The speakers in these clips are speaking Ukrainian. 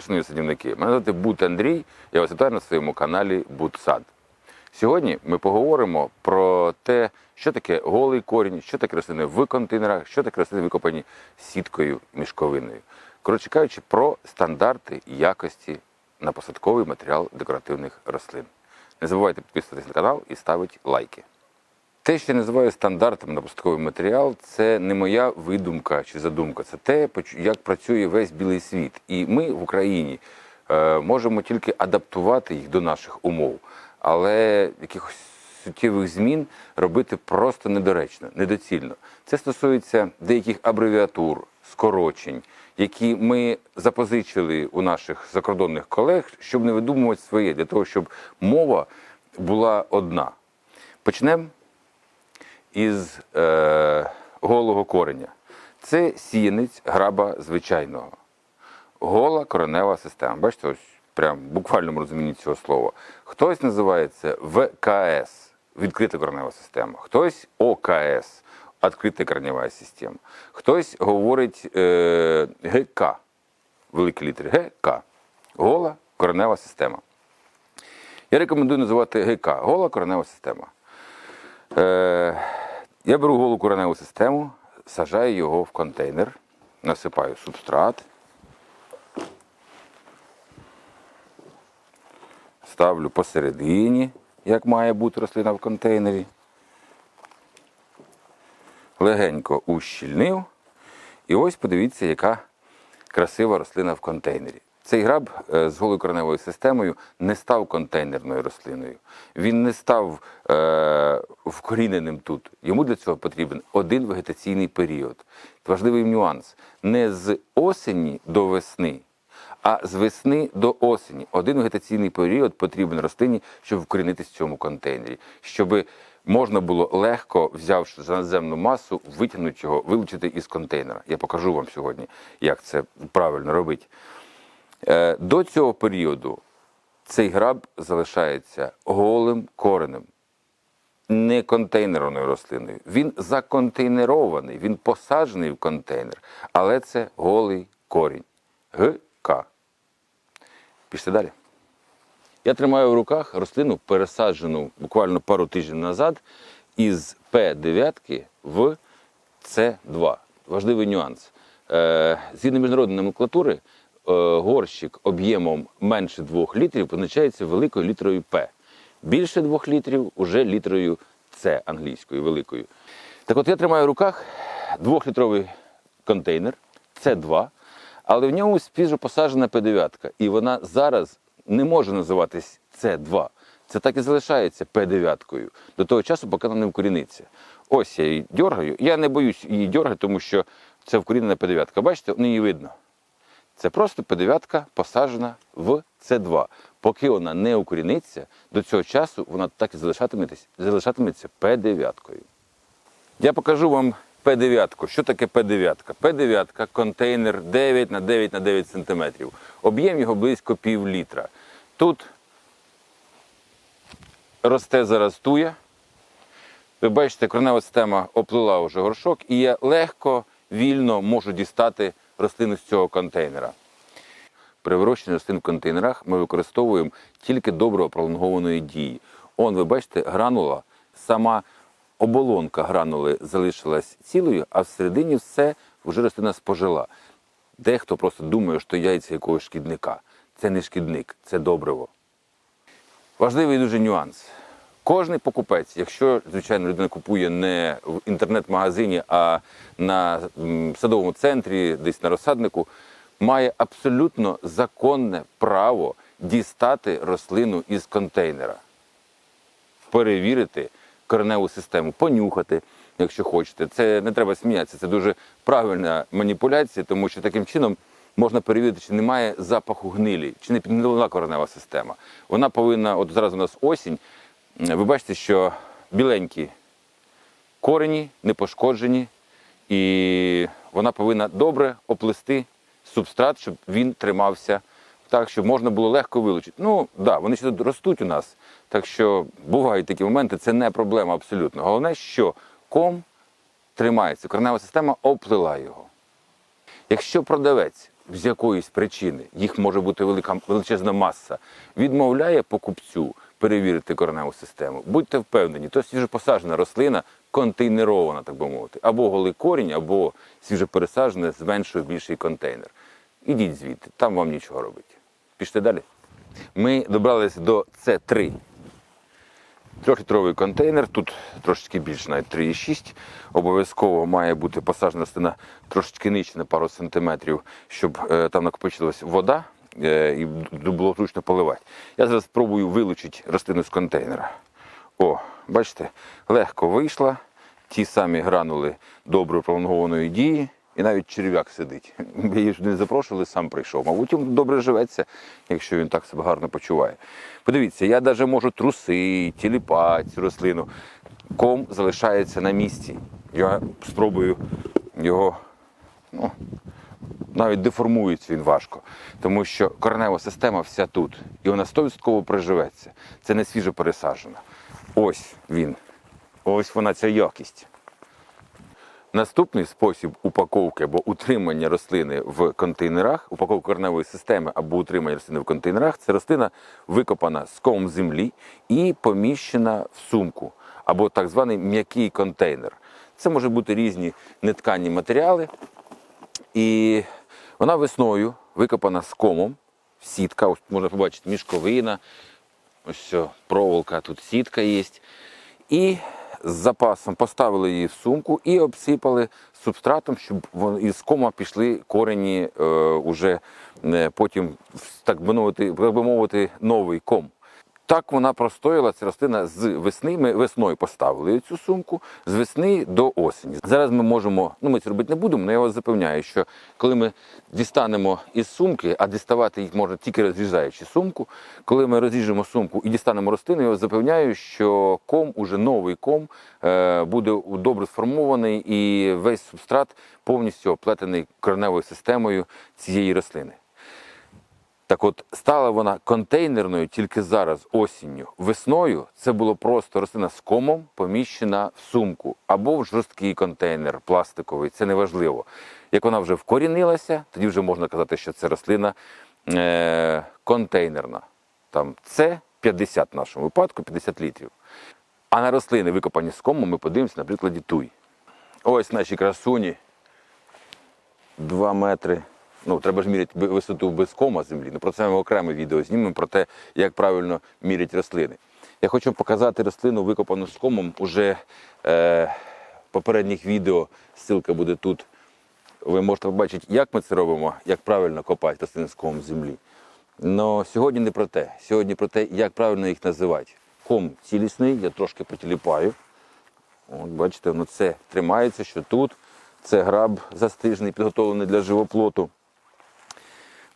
шановні садівники. Мене звати Бут Андрій, я вас вітаю на своєму каналі Бутсад. Сьогодні ми поговоримо про те, що таке голий корінь, що таке рослини в контейнерах, що таке рослини викопані сіткою мішковиною. Коротше кажучи, про стандарти якості на посадковий матеріал декоративних рослин. Не забувайте підписуватися на канал і ставити лайки. Те, що я називаю стандартом на посадковий матеріал, це не моя видумка чи задумка. Це те, як працює весь білий світ. І ми в Україні е, можемо тільки адаптувати їх до наших умов, але якихось суттєвих змін робити просто недоречно, недоцільно. Це стосується деяких абревіатур, скорочень, які ми запозичили у наших закордонних колег, щоб не видумувати своє, для того, щоб мова була одна. Почнемо із е, голого кореня. Це сіянець граба звичайного. Гола коренева система. Бачите, ось прям в буквальному розумінні цього слова. Хтось називає це ВКС відкрита коренева система, хтось ОКС відкрита коренева система. Хтось говорить е, ГК, великі літери ГК. Гола коренева система. Я рекомендую називати ГК гола коренева система. Е, я беру голу кореневу систему, сажаю його в контейнер, насипаю субстрат, ставлю посередині, як має бути рослина в контейнері. Легенько ущільнив. І ось подивіться, яка красива рослина в контейнері. Цей граб е, з голою кореневою системою не став контейнерною рослиною. Він не став е, вкоріненим тут. Йому для цього потрібен один вегетаційний період. Важливий нюанс: не з осені до весни, а з весни до осені. Один вегетаційний період потрібен рослині, щоб вкорінитися в цьому контейнері, щоб можна було легко, взявши за надземну масу, витягнути його, вилучити із контейнера. Я покажу вам сьогодні, як це правильно робити. Е, До цього періоду цей граб залишається голим коренем, не контейнерною рослиною. Він законтейнерований, він посаджений в контейнер, але це голий корінь. ГК. Пішли далі. Я тримаю в руках рослину, пересаджену буквально пару тижнів назад із П9 в С2. Важливий нюанс. Е, Згідно міжнародної номенклатури, горщик об'ємом менше 2 літрів позначається великою літерою П. Більше 2 літрів уже літерою С англійською великою. Так от я тримаю в руках 2-літровий контейнер С2, але в ньому свіжо посаджена П9. І вона зараз не може називатись С2. Це так і залишається П9 до того часу, поки вона не вкоріниться. Ось я її дергаю. Я не боюсь її дергати, тому що це вкорінена П9. Бачите, не її видно. Це просто П9 посаджена в С2. Поки вона не укоріниться, до цього часу вона так і залишатиметься, залишатиметься П9. Я покажу вам П9. Що таке П9? П9 контейнер 9 на 9 на 9 см. Об'єм його близько пів літра. Тут росте зараз туя. Ви бачите, коренева система оплила вже горшок, і я легко, вільно можу дістати рослину з цього контейнера. При вирощенні рослин в контейнерах ми використовуємо тільки добро пролонгованої дії. Он, ви бачите, гранула, сама оболонка гранули залишилась цілою, а всередині все вже рослина спожила. Дехто просто думає, що яйця якогось шкідника. Це не шкідник, це добриво. Важливий дуже нюанс. Кожний покупець, якщо, звичайно, людина купує не в інтернет-магазині, а на садовому центрі, десь на розсаднику, має абсолютно законне право дістати рослину із контейнера, перевірити кореневу систему, понюхати, якщо хочете. Це не треба сміятися, це дуже правильна маніпуляція, тому що таким чином можна перевірити, чи немає запаху гнилі, чи не підгнила коренева система. Вона повинна, от зараз у нас осінь, ви бачите, що біленькі корені не пошкоджені, і вона повинна добре оплести субстрат, щоб він тримався так, щоб можна було легко вилучити. Ну, так, да, вони ще тут ростуть у нас, так що бувають такі моменти, це не проблема абсолютно. Головне, що ком тримається, коренева система оплила його. Якщо продавець з якоїсь причини, їх може бути велика величезна маса, відмовляє покупцю перевірити кореневу систему, будьте впевнені, то свіжопосаджена рослина контейнерована, так би мовити, або голий корінь, або свіжопересаджене з меншою більший контейнер. Ідіть звідти, там вам нічого робити. Пішли далі. Ми добралися до С3. Трьохлітровий контейнер, тут трошечки більше, навіть 3,6. Обов'язково має бути посаджена рослина трошечки нижче на пару сантиметрів, щоб е, там накопичилась вода е, і було зручно поливати. Я зараз спробую вилучити рослину з контейнера. О, бачите, легко вийшла. Ті самі гранули добре пролонгованої дії, і навіть черв'як сидить. Її сюди не запрошували, сам прийшов. Мабуть, йому добре живеться, якщо він так себе гарно почуває. Подивіться, я навіть можу труси, тіліпати рослину. Ком залишається на місці. Я спробую його. Ну, навіть деформується він важко, тому що коренева система вся тут, і вона 100% приживеться. Це не свіжо пересаджена. Ось він. Ось вона ця якість. Наступний спосіб упаковки або утримання рослини в контейнерах, упаковка кореневої системи або утримання рослини в контейнерах це рослина викопана з комом землі і поміщена в сумку або так званий м'який контейнер. Це може бути різні нетканні матеріали, і вона весною викопана з комом, сітка, ось можна побачити мішковина, ось проволока, тут сітка є. І з запасом поставили її в сумку і обсипали субстратом, щоб із кома пішли корені е, уже е, потім, так би мовити, новий ком. Так вона простояла ця рослина з весни. Ми весною поставили цю сумку з весни до осені. Зараз ми можемо, ну ми це робити не будемо, але я вас запевняю, що коли ми дістанемо із сумки, а діставати їх можна тільки розрізаючи сумку. Коли ми розріжемо сумку і дістанемо рослину, я вас запевняю, що ком, уже новий ком, е, буде добре сформований і весь субстрат повністю оплетений кореневою системою цієї рослини. Так от стала вона контейнерною тільки зараз, осінню. Весною це було просто рослина з комом, поміщена в сумку або в жорсткий контейнер пластиковий, це не важливо. Як вона вже вкорінилася, тоді вже можна казати, що це рослина е- контейнерна. Там це 50 в нашому випадку, 50 літрів. А на рослини, викопані з комом, ми подивимося на прикладі туй. Ось наші красуні. 2 метри. Ну, треба ж міряти висоту без кома землі. Ну, про це ми окреме відео знімемо про те, як правильно мірять рослини. Я хочу показати рослину, викопану з комом. Уже е, попередніх відео, ссылка буде тут. Ви можете побачити, як ми це робимо, як правильно копати рослини з комом землі. Но сьогодні не про те. Сьогодні про те, як правильно їх називати. Ком цілісний, я трошки потіліпаю. От бачите, воно це тримається, що тут. Це граб застижний, підготовлений для живоплоту.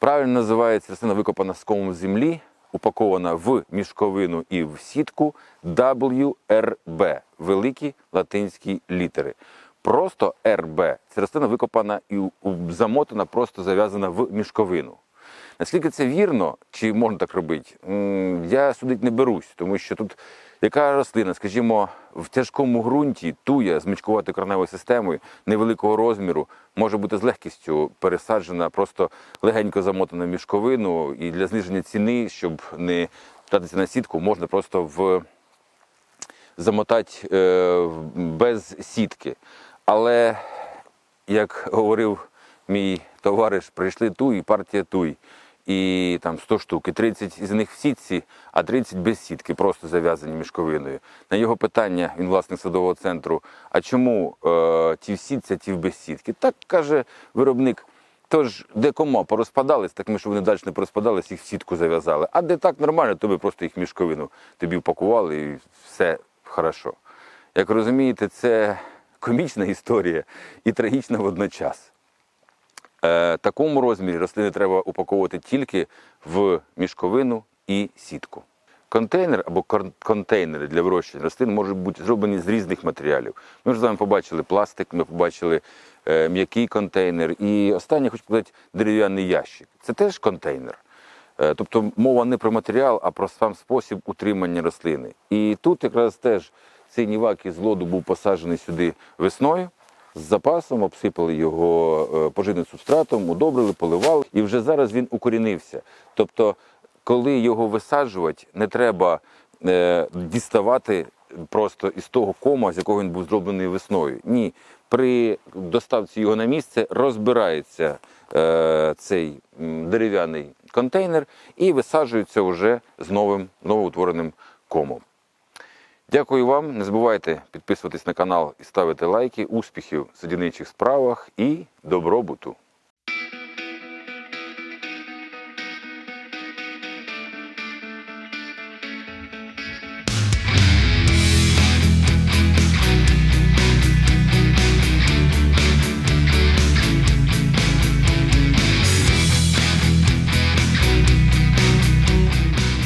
Правильно називається рослина викопана з комом землі, упакована в мішковину і в сітку WRB, великі латинські літери. Просто RB. Це рослина викопана і замотана, просто зав'язана в мішковину. Наскільки це вірно, чи можна так робити, я судити не берусь, тому що тут яка рослина, скажімо, в тяжкому ґрунті туя з мічкуватою кореневою системою невеликого розміру може бути з легкістю пересаджена, просто легенько замотана в мішковину, і для зниження ціни, щоб не втратитися на сітку, можна просто в замотати е, без сітки. Але, як говорив мій товариш, прийшли туй, партія туй. І там 100 штук, і 30 з них в сітці, а 30 без сітки, просто зав'язані мішковиною. На його питання, він власник садового центру, а чому е, ті в сітці, а ті в без сітки? Так каже виробник. Тож, де кома порозпадались, так ми, щоб вони далі не порозпадались, їх в сітку зав'язали. А де так нормально, то ви просто їх мішковину тобі впакували і все хорошо. Як розумієте, це комічна історія і трагічна водночас. Е, такому розмірі рослини треба упаковувати тільки в мішковину і сітку. Контейнер або контейнери для вирощування рослин можуть бути зроблені з різних матеріалів. Ми вже з вами побачили пластик, ми побачили е, м'який контейнер. І останнє хочу сказати дерев'яний ящик. Це теж контейнер. Е, Тобто мова не про матеріал, а про сам спосіб утримання рослини. І тут якраз теж цей нівак із лоду був посаджений сюди весною. З запасом, обсипали його е, поживним субстратом, удобрили, поливали, і вже зараз він укорінився. Тобто, коли його висаджувати, не треба е, діставати просто із того кома, з якого він був зроблений весною. Ні, при доставці його на місце розбирається е, цей дерев'яний контейнер і висаджується вже з новим новоутвореним комом. Дякую вам. Не забувайте підписуватись на канал і ставити лайки. Успіхів в садівничих справах і добробуту!